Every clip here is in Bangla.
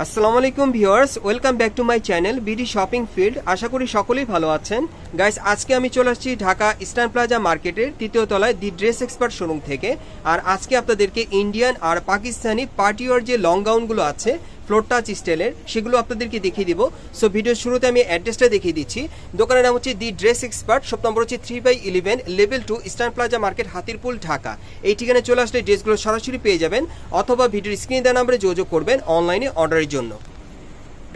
আসসালামু আলাইকুম viewers, welcome back to my channel BD shopping field. আশা করি সকলেই ভালো আছেন। গাইস আজকে আমি চলে আসছি ঢাকা ইস্টার্ন প্লাজা মার্কেটের তৃতীয় তলায় দি ড্রেস এক্সপার্ট শোরুম থেকে। আর আজকে আপনাদেরকে ইন্ডিয়ান আর পাকিস্তানি পার্টিওয়ার যে লং গাউনগুলো আছে ফ্লোর টাচ স্টাইলের সেগুলো আপনাদেরকে দেখিয়ে দিব। সো ভিডিওর শুরুতে আমি অ্যাড্রেসটা দেখিয়ে দিচ্ছি। দোকানের নাম হচ্ছে the dress expert shop number হচ্ছে three by eleven level two eastern plaza market Hatirpool, Dhaka. এই ঠিকানায় চলে আসলে ড্রেসগুলো সরাসরি পেয়ে যাবেন, অথবা ভিডিওর স্ক্রিনে দেওয়া নাম্বারে যোগাযোগ করবেন অনলাইনে অর্ডারের জন্য।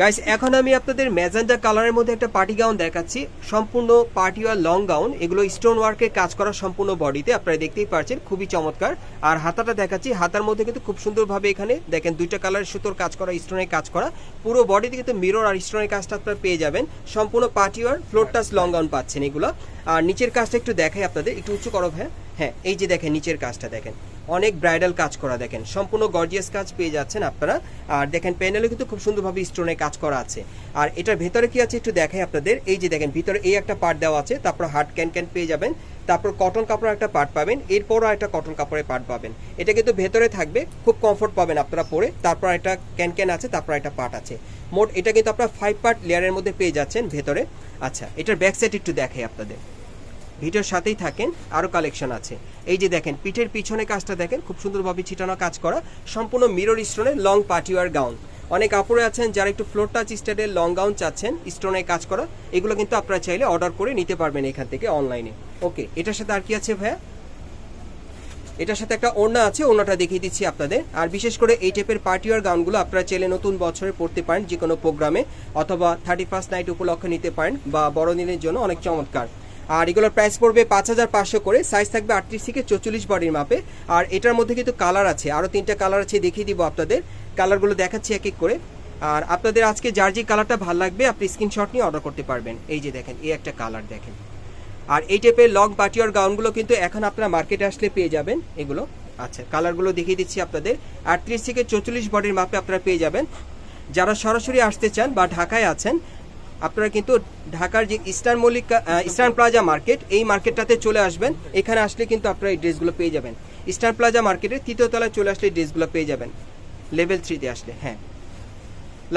গাইস এখন আমি আপনাদের ম্যাজেন্ডা কালারের মধ্যে একটা পার্টি গাউন দেখাচ্ছি। সম্পূর্ণ পার্টি আর লং গাউন। এগুলো স্টোন ওয়ার্কের কাজ করা সম্পূর্ণ বডিতে, আপনারা দেখতেই পারছেন, খুবই চমৎকার। আর হাতাটা দেখাচ্ছি, হাতার মধ্যে কিন্তু খুব সুন্দরভাবে এখানে দেখেন দুইটা কালারের সুতোর কাজ করা, স্টোনের কাজ করা। পুরো বডিতে কিন্তু মিরর আর স্টোনের কাজটা আপনারা পেয়ে যাবেন। সম্পূর্ণ পার্টি আর ফ্লোর টাচ লং গাউন পাচ্ছেন এগুলো। আর নিচের কাজটা একটু দেখাই আপনাদের, একটু উঁচু করো হ্যাঁ হ্যাঁ এই যে দেখেন, নিচের কাজটা দেখেন। অনেক ব্রাইডাল কাজ করা দেখেন। সম্পূর্ণ গর্জিয়াস কাজ পেয়ে যাচ্ছেন আপনারা। আর দেখেন প্যানেলে কিন্তু খুব সুন্দরভাবে স্টোনে কাজ করা আছে। আর এটার ভেতরে কি আছে একটু দেখাই আপনাদের। এই যে দেখেন, ভিতরে এই একটা পার্ট দেওয়া আছে, তারপর হার্ড ক্যান ক্যান পেয়ে যাবেন। তারপর কটন কাপড়ের একটা পার্ট পাবেন, এরপরও একটা কটন কাপড়ের পার্ট পাবেন। এটা কিন্তু ভেতরে থাকবে, খুব কমফোর্ট পাবেন আপনারা পরে। তারপর একটা ক্যান ক্যান আছে, তারপর একটা পার্ট আছে। মোট এটা কিন্তু আপনারা ফাইভ পার্ট লেয়ারের মধ্যে পেয়ে যাচ্ছেন ভেতরে। আচ্ছা এটার ব্যাক সাইড একটু দেখাই আপনাদের। ভিডিওর সাথেই থাকেন, আরও কালেকশন আছে। এই যে দেখেন, পিঠের পিছনে কাজটা দেখেন, খুব সুন্দরভাবে ছিটানো কাজ করা, সম্পূর্ণ মিরর স্টোনের লং পার্টিওয়ার গাউন অনেক আপুরে আছেন, যারা একটু ফ্লোর টাচ স্টাইলের লং গাউন চাচ্ছেন স্টোনে কাজ করা, এগুলো কিন্তু আপনারা চাইলে অর্ডার করে নিতে পারবেন এখান থেকে অনলাইনে ওকে এটার সাথে আর কি আছে ভাইয়া? এটার সাথে একটা ওড়না আছে, ওড়নাটা দেখিয়ে দিচ্ছি আপনাদের। আর বিশেষ করে এই টাইপের পার্টিওয়ার গাউনগুলো আপনারা চাইলে নতুন বছরে পড়তে পারেন যে কোনো প্রোগ্রামে অথবা থার্টি ফার্স্ট নাইট উপলক্ষে নিতে পারেন, বা বড়দিনের জন্য অনেক চমৎকার। আর এগুলোর প্রাইস পড়বে পাঁচ হাজার পাঁচশো করে। সাইজ থাকবে আটত্রিশ থেকে চল্লিশ বডির মাপে। আর এটার মধ্যে কিন্তু কালার আছে। আরও তিনটা কালার আছে, দেখিয়ে দিব আপনাদের। কালারগুলো দেখাচ্ছি এক এক করে। আর আপনাদের আজকে যার যে কালারটা ভালো লাগবে, আপনি স্ক্রিনশট নিয়ে অর্ডার করতে পারবেন। এই যে দেখেন, এই একটা কালার দেখেন। আর এই টাইপের লং পাটিয়ার গাউনগুলো কিন্তু এখন আপনারা মার্কেটে আসলে পেয়ে যাবেন। এগুলো আচ্ছা কালারগুলো দেখিয়ে দিচ্ছি আপনাদের। আটত্রিশ থেকে চৌচল্লিশ বডির মাপে আপনারা পেয়ে যাবেন। যারা সরাসরি আসতে চান বা ঢাকায় আছেন আপনারা কিন্তু ঢাকার যে Eastern Mallik Eastern Plaza market, এই মার্কেটটাতে চলে আসবেন। এখানে আসলে কিন্তু আপনারা এই ড্রেসগুলো পেয়ে যাবেন। ইস্টার্ন প্লাজা মার্কেটের তৃতীয় তলায় চলে আসলে এই ড্রেসগুলো পেয়ে যাবেন। লেভেল থ্রিতে আসলে হ্যাঁ।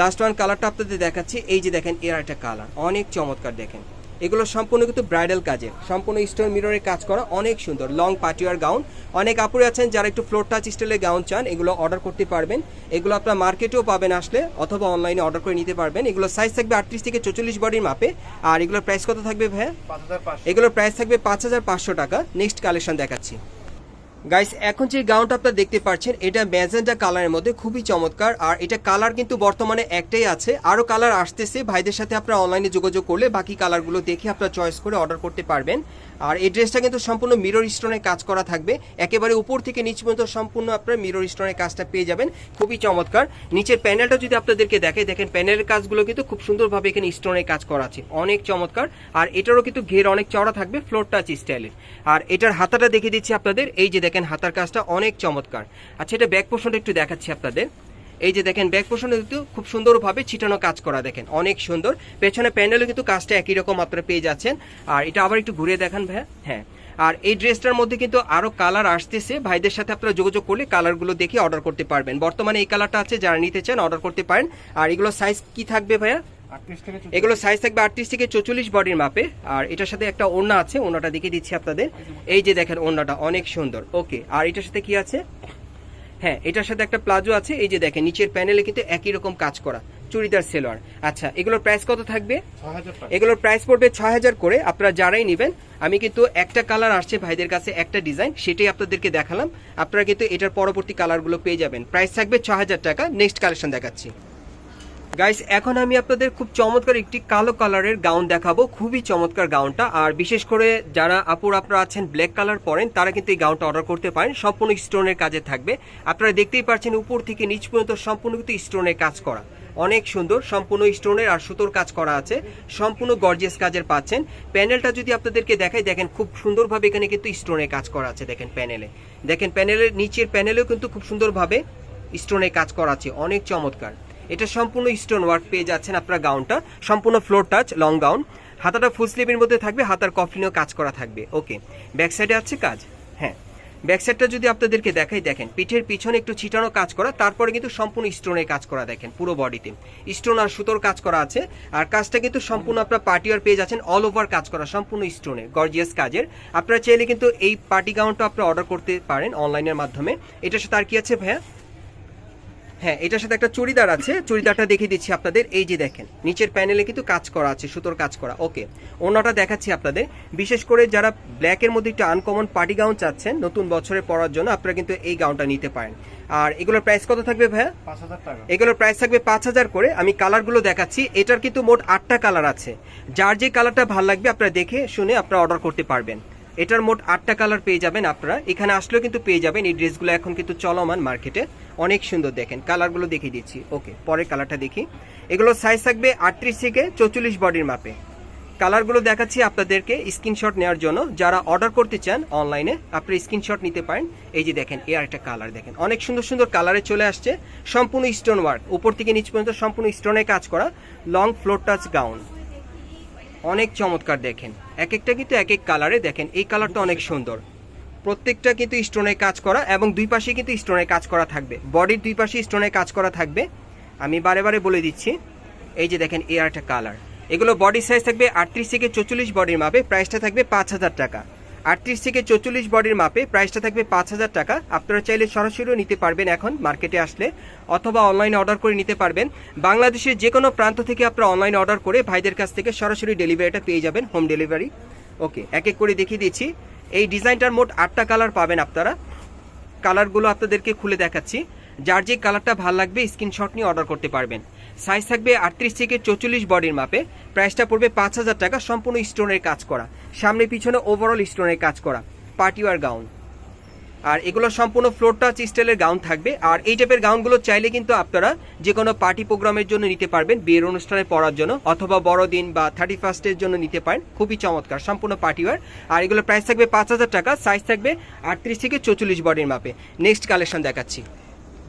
লাস্ট ওয়ান কালারটা আপনাদের দেখাচ্ছি। এই যে দেখেন, এর একটা কালার অনেক চমৎকার দেখেন। এগুলো সম্পূর্ণ কিন্তু ব্রাইডাল কাজে সম্পূর্ণ স্টোন মিররের কাজ করা অনেক সুন্দর। লং পাটিয়ার গাউন অনেক আপুরে আছেন যারা একটু ফ্লোর টাচ স্টাইলের গাউন চান এগুলো অর্ডার করতে পারবেন। এগুলো আপনার মার্কেটেও পাবেন আসলে অথবা অনলাইনে অর্ডার করে নিতে পারবেন। এগুলো সাইজ থাকবে আটত্রিশ থেকে চল্লিশ বডির মাপে। আর এগুলোর প্রাইস কত থাকবে ভাইয়া? এগুলোর প্রাইস থাকবে পাঁচ হাজার পাঁচশো টাকা। নেক্সট কালেকশন দেখাচ্ছি। গাইস এখন যে গাউনটা আপনারা দেখতে পাচ্ছেন, এটা ম্যাজেন্টা কালারের মধ্যে, খুবই চমৎকার। আর এটা কালার কিন্তু বর্তমানে একটাই আছে। আরও কালার আসতেছে। ভাইদের সাথে আপনারা অনলাইনে যোগাযোগ করলে বাকি কালারগুলো দেখে আপনারা চয়েস করে অর্ডার করতে পারবেন। আর এই ড্রেসটা কিন্তু সম্পূর্ণ মিরর স্টোনের কাজ করা থাকবে। একেবারে উপর থেকে নিচ পর্যন্ত সম্পূর্ণ আপনারা মিরর স্টোনের কাজটা পেয়ে যাবেন। খুবই চমৎকার। নিচের প্যানেলটা যদি আপনাদেরকে দেখে দেখেন প্যানেলের কাজগুলো কিন্তু খুব সুন্দরভাবে এখানে স্টোনের কাজ করা আছে। অনেক চমৎকার। আর এটারও কিন্তু ঘের অনেক চড়া থাকবে ফ্লোর টাচ স্টাইলের আর এটার হাতাটা দেখে দিচ্ছি আপনাদের। এই যে দেখেন হাতার কাজটা অনেক চমৎকার। আচ্ছা এটা ব্যাক পোর্শনটা একটু দেখাচ্ছি আপনাদের। এই যে দেখেন ব্যাক পোর্শনে কিন্তু খুব সুন্দরভাবে ছিটানো কাজ করা দেখেন, অনেক সুন্দর। পেছনে প্যান্ডেলও কিন্তু কাজটা একই রকম আপনারা পেয়ে যাচ্ছেন। আর এটা আবার একটু ঘুরে দেখান ভাইয়া। হ্যাঁ। আর এই ড্রেসটার মধ্যে কিন্তু আরও কালার আসতেছে। ভাইদের সাথে আপনারা যোগাযোগ করলে কালারগুলো দেখে অর্ডার করতে পারবেন। বর্তমানে এই কালারটা আছে, যারা নিতে চান অর্ডার করতে পারেন। আর এগুলো সাইজ কি থাকবে ভাইয়া? এগুলো সাইজ থাকবে আটত্রিশ থেকে চৌচল্লিশ বডির মাপে। আর এটার সাথে একটা ওড়না আছে ওড়নাটা দেখিয়ে দিচ্ছি আপনাদের। এই যে দেখেন ওড়নাটা অনেক সুন্দর। ওকে আর এটার সাথে কি আছে? হ্যাঁ এটার সাথে একটা প্লাজো আছে। এই যে দেখেন নিচের প্যানেলে কিন্তু একই রকম কাজ করা। চুড়িদার সেলোয়ার। আচ্ছা এগুলোর প্রাইস কত থাকবে? এগুলোর প্রাইস পড়বে ছয় হাজার করে। আপনারা যারাই নেবেন আমি কিন্তু একটা কালার আসছে ভাইদের কাছে একটা ডিজাইন সেটাই আপনাদেরকে দেখালাম। আপনারা কিন্তু এটার পরবর্তী কালারগুলো পেয়ে যাবেন। প্রাইস থাকবে ছ হাজার টাকা। নেক্সট কালেকশন দেখাচ্ছি। গাইস এখন আমি আপনাদের খুব চমৎকার একটি কালো কালারের গাউন দেখাবো, খুবই চমৎকার গাউনটা। আর বিশেষ করে যারা আপুর আপনারা আছেন ব্ল্যাক কালার পরেন, তারা কিন্তু এই গাউনটা অর্ডার করতে পারেন, সম্পূর্ণ স্টোনের কাজে থাকবে। আপনারা দেখতেই পাচ্ছেন উপর থেকে নিচ পর্যন্ত সম্পূর্ণ কিন্তু স্টোনের কাজ করা। অনেক সুন্দর, সম্পূর্ণ স্টোনের আর সুতোর কাজ করা আছে, সম্পূর্ণ গর্জিয়াস কাজের পাচ্ছেন। প্যানেলটা যদি আপনাদেরকে দেখাই, দেখেন খুব সুন্দরভাবে এখানে কিন্তু স্টোনের কাজ করা আছে, দেখেন প্যানেলে দেখেন প্যানেলের নিচের প্যানেলেও কিন্তু খুব সুন্দরভাবে স্টোনের কাজ করা আছে, অনেক চমৎকার। এটা সম্পূর্ণ স্টোন ওয়ার্ক পেয়ে যাচ্ছেন আপনার গাউনটা সম্পূর্ণ ফ্লোর টাচ লং গাউন হাতাটা ফুল স্লিভের মধ্যে থাকবে, হাতার কফলিনেও কাজ করা থাকবে। ওকে ব্যাক সাইডে আছে কাজ? হ্যাঁ। ব্যাক সাইডটা যদি আপনাদেরকে দেখাই, দেখেন, পিঠের পিছনে একটু ছিটানো কাজ করা, তারপরে কিন্তু সম্পূর্ণ স্টোনের কাজ করা দেখেন, পুরো বডিতে স্টোন আর সুতোর কাজ করা আছে, আর কাজটা কিন্তু সম্পূর্ণ আপনার পার্টি পেয়ে যাচ্ছেন অল ওভার কাজ করা, সম্পূর্ণ স্টোনে গর্জিয়াস কাজের। আপনারা চাইলে কিন্তু এই পার্টি গাউনটা আপনারা অর্ডার করতে পারেন অনলাইনের মাধ্যমে। এটার সাথে আর কি আছে ভাইয়া? হ্যাঁ এটার সাথে একটা চুড়িদার আছে। চুড়িদারটা দেখিয়ে দিচ্ছি আপনাদের। এই যে দেখেন নিচের প্যানেলে কিন্তু কাজ করা আছে সুতোর কাজ করা। ওকে অন্যটা দেখাচ্ছি আপনাদের। বিশেষ করে যারা ব্ল্যাকের মধ্যে একটু আনকমন পার্টি গাউন চাচ্ছেন নতুন বছরে পরার জন্য আপনারা কিন্তু এই গাউনটা নিতে পারেন। আর এগুলোর প্রাইস কত থাকবে ভাইয়া? পাঁচ হাজার টাকা। এগুলোর প্রাইস থাকবে পাঁচ হাজার করে। আমি কালারগুলো দেখাচ্ছি। এটার কিন্তু মোট আটটা কালার আছে। যার যে কালারটা ভালো লাগবে আপনারা দেখে শুনে আপনারা অর্ডার করতে পারবেন। এটার মোট আটটা কালার পেয়ে যাবেন আপনারা। এখানে আসলেও কিন্তু পেয়ে যাবেন, এই ড্রেসগুলো এখন কিন্তু চলমান মার্কেটে। অনেক সুন্দর দেখেন কালারগুলো দেখিয়ে দিচ্ছি। ওকে, পরের কালারটা দেখি। এগুলো সাইজ থাকবে আটত্রিশ থেকে চৌচল্লিশ বডির মাপে। কালারগুলো দেখাচ্ছি আপনাদেরকে স্ক্রিনশট নেওয়ার জন্য। যারা অর্ডার করতে চান অনলাইনে আপনি স্ক্রিনশট নিতে পারেন। এই যে দেখেন এ একটা কালার দেখেন। অনেক সুন্দর সুন্দর কালারে চলে আসছে। সম্পূর্ণ স্টোন ওয়ার্ক উপর থেকে নিচ পর্যন্ত সম্পূর্ণ স্টোনে কাজ করা লং ফ্লোর টাচ গাউন অনেক চমৎকার দেখেন। এক একটা কিন্তু এক এক কালারে দেখেন এই কালারটা অনেক সুন্দর। প্রত্যেকটা কিন্তু স্টোনে কাজ করা এবং দুই পাশে কিন্তু স্টোনে কাজ করা থাকবে। বডির দুই পাশে স্টোনে কাজ করা থাকবে। আমি বারে বারে বলে দিচ্ছি এই যে দেখেন এ আর একটা কালার এগুলো বডি সাইজ থাকবে আটত্রিশ থেকে চল্লিশ বডির মাপে প্রাইসটা থাকবে পাঁচ হাজার টাকা। আটত্রিশ থেকে চল্লিশ বডির মাপে প্রাইসটা থাকবে পাঁচ হাজার টাকা। আপনারা চাইলে সরাসরিও নিতে পারবেন এখন মার্কেটে আসলে, অথবা অনলাইনে অর্ডার করে নিতে পারবেন। বাংলাদেশের যে কোনো প্রান্ত থেকে আপনারা অনলাইনে অর্ডার করে ভাইদের কাছ থেকে সরাসরি ডেলিভারিটা পেয়ে যাবেন হোম ডেলিভারি ওকে এক এক করে দেখিয়ে দিচ্ছি। এই ডিজাইনটার মোট আটটা কালার পাবেন আপনারা। কালারগুলো আপনাদেরকে খুলে দেখাচ্ছি। যার যে কালারটা ভালো লাগবে স্ক্রিনশট নিয়ে অর্ডার করতে পারবেন। সাইজ থাকবে আটত্রিশ থেকে চৌচল্লিশ বডির মাপে। প্রাইসটা পড়বে পাঁচ হাজার টাকা সম্পূর্ণ স্টোনের কাজ করা। সামনে পিছনে ওভারঅল স্টোনের কাজ করা। পার্টিওয়ার গাউন আর এগুলো সম্পূর্ণ ফ্লোর টাচ স্টাইলের গাউন থাকবে। আর এই টাইপের গাউনগুলো চাইলে কিন্তু আপনারা যে কোনো পার্টি প্রোগ্রামের জন্য নিতে পারবেন, বিয়ের অনুষ্ঠানে পড়ার জন্য, অথবা বড়দিন বা থার্টি ফার্স্টের জন্য নিতে পারেন। খুবই চমৎকার, সম্পূর্ণ পার্টিওয়ার আর এগুলো প্রাইস থাকবে পাঁচ হাজার টাকা সাইজ থাকবে আটত্রিশ থেকে চৌচল্লিশ বডির মাপে। নেক্সট কালেকশন দেখাচ্ছি।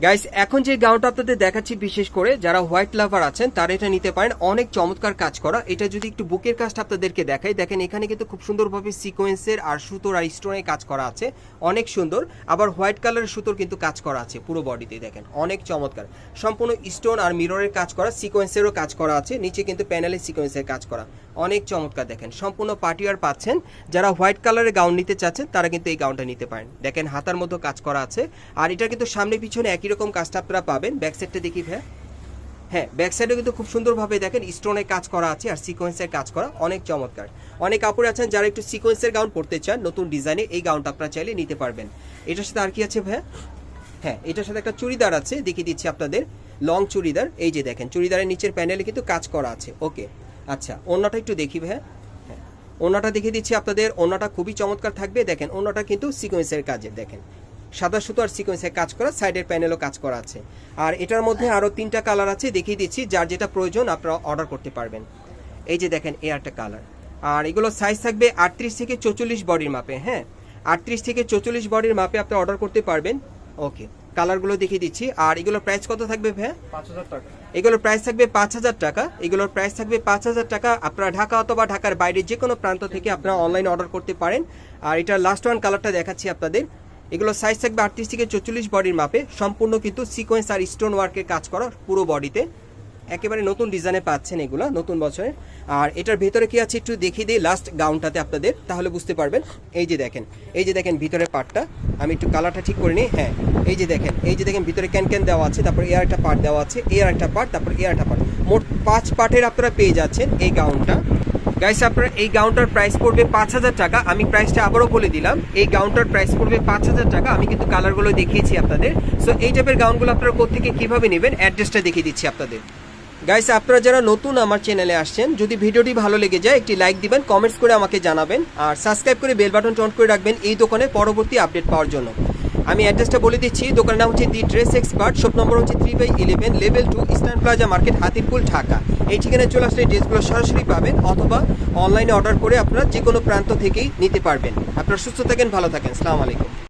গাইস এখন যে গাউনটা আপনাদের দেখাচ্ছি বিশেষ করে, যারা হোয়াইট লাভার আছেন, তারা এটা নিতে পারেন। অনেক চমৎকার কাজ করা। এটা যদি একটু বুকের কাজটা আপনাদেরকে দেখাই, দেখেন এখানে কিন্তু খুব সুন্দরভাবে সিকোয়েন্সের আর সুতোর আর স্টোনের কাজ করা আছে। অনেক সুন্দর। আবার হোয়াইট কালারের সুতোর কিন্তু কাজ করা আছে পুরো বডিতে দেখেন। অনেক চমৎকার। সম্পূর্ণ স্টোন আর মিররের কাজ করা সিকোয়েন্সেরও কাজ করা আছে। নিচে কিন্তু প্যানেলে সিকোয়েন্সের কাজ করা। অনেক চমৎকার, দেখেন। সম্পূর্ণ পার্টিয়ার পাচ্ছেন। যারা হোয়াইট কালারের গাউন নিতে চাচ্ছেন, তারা কিন্তু এই গাউনটা নিতে পারেন। দেখেন, হাতার মধ্যে কাজ করা আছে। আর এটা কিন্তু সামনে পিছনে একই রকম কাজটা আপনারা পাবেন? ব্যাক সাইডটা দেখি ভাই হ্যাঁ ব্যাক সাইডে কিন্তু খুব সুন্দরভাবে দেখেন স্টোনের কাজ করা আছে আর সিকোয়েন্সের কাজ করা অনেক চমৎকার। অনেক কাপড় আছেন যারা একটু সিকোয়েন্সের গাউন পরতে চান, নতুন ডিজাইনে এই গাউনটা আপনারা চাইলে নিতে পারবেন। এটার সাথে আর কি আছে ভাই হ্যাঁ এটার সাথে একটা চুড়িদার আছে, দেখিয়ে দিচ্ছি আপনাদের। লং চুড়িদার, এই যে দেখেন, চুড়িদারের নিচের প্যানেলে কিন্তু কাজ করা আছে। ওকে আচ্ছা অন্যটা একটু দেখি ভাই হ্যাঁ অন্যটা দেখিয়ে দিচ্ছি আপনাদের অন্যটা খুবই চমৎকার থাকবে। দেখেন অন্যটা কিন্তু সিকোয়েন্সের কাজে দেখেন। সাদা সুতো আর সিকোয়েন্সের কাজ করা সাইডের প্যানেলও কাজ করা আছে। আর এটার মধ্যে আরও তিনটা কালার আছে দেখিয়ে দিচ্ছি যার যেটা প্রয়োজন আপনারা অর্ডার করতে পারবেন। এই যে দেখেন এ একটা কালার আর এগুলো সাইজ থাকবে আটত্রিশ থেকে চৌচল্লিশ বডির মাপে হ্যাঁ? আটত্রিশ থেকে চৌচল্লিশ বডির মাপে আপনি অর্ডার করতে পারবেন। ওকে কালারগুলো দেখিয়ে দিচ্ছি। আর এগুলোর প্রাইস কত থাকবে ভাইয়া? পাঁচ হাজার টাকা। এগুলোর প্রাইস থাকবে পাঁচ হাজার টাকা। এগুলোর প্রাইস থাকবে পাঁচ হাজার টাকা। আপনারা ঢাকা অথবা ঢাকার বাইরে যে কোনো প্রান্ত থেকে আপনারা অনলাইনে অর্ডার করতে পারেন। আর এটার লাস্ট ওয়ান কালারটা দেখাচ্ছি আপনাদের। এগুলো সাইজ থাকবে আটত্রিশ থেকে চল্লিশ বডির মাপে। সম্পূর্ণ কিন্তু সিকোয়েন্স আর স্টোন ওয়ার্কের কাজ করা পুরো বডিতে একেবারে নতুন ডিজাইনে পাচ্ছেন এগুলো, নতুন বছরে। আর এটার ভেতরে কি আছে একটু দেখিয়ে দিই লাস্ট গাউনটাতে আপনাদের, তাহলে বুঝতে পারবেন। এই যে দেখেন, এই যে দেখেন ভিতরের পার্টটা আমি একটু কালারটা ঠিক করে নিই হ্যাঁ এই যে দেখেন, এই যে দেখেন ভিতরে ক্যান ক্যান দেওয়া আছে, তারপর এর একটা পার্ট দেওয়া আছে এর একটা পার্ট তারপর এর একটা পার্ট মোট পাঁচ পার্টের আপনারা পেয়ে যাচ্ছেন এই গাউনটা গাইস আপনার এই গাউনটার প্রাইস পড়বে পাঁচ হাজার টাকা। আমি প্রাইসটা আবারও বলে দিলাম। এই গাউনটার প্রাইস পড়বে পাঁচ হাজার টাকা। আমি কিন্তু কালারগুলো দেখিয়েছি আপনাদের। সো এই টাইপের গাউনগুলো আপনারা কোথেকে কীভাবে নেবেন অ্যাড্রেসটা দেখিয়ে দিচ্ছি আপনাদের। গাইস আপনারা যারা নতুন আমার চ্যানেলে আসছেন, যদি ভিডিওটি ভালো লেগে যায়, একটি লাইক দিবেন কমেন্টস করে আমাকে জানাবেন, আর সাবস্ক্রাইব করে বেল বাটন অন করে রাখবেন এই দোকানে পরবর্তী আপডেট পাওয়ার জন্য। আমি অ্যাড্রেসটা বলে দিচ্ছি। দোকানের নাম হচ্ছে the dress expert shop number হচ্ছে three by eleven level two eastern plaza market Hatirpul, Dhaka. এই ঠিকানায় চলে আসলে ড্রেসগুলো সরাসরি পাবেন অথবা অনলাইনে অর্ডার করে আপনারা যে কোনো প্রান্ত থেকেই নিতে পারবেন। আপনারা সুস্থ থাকেন, ভালো থাকেন। সালাম আলাইকুম।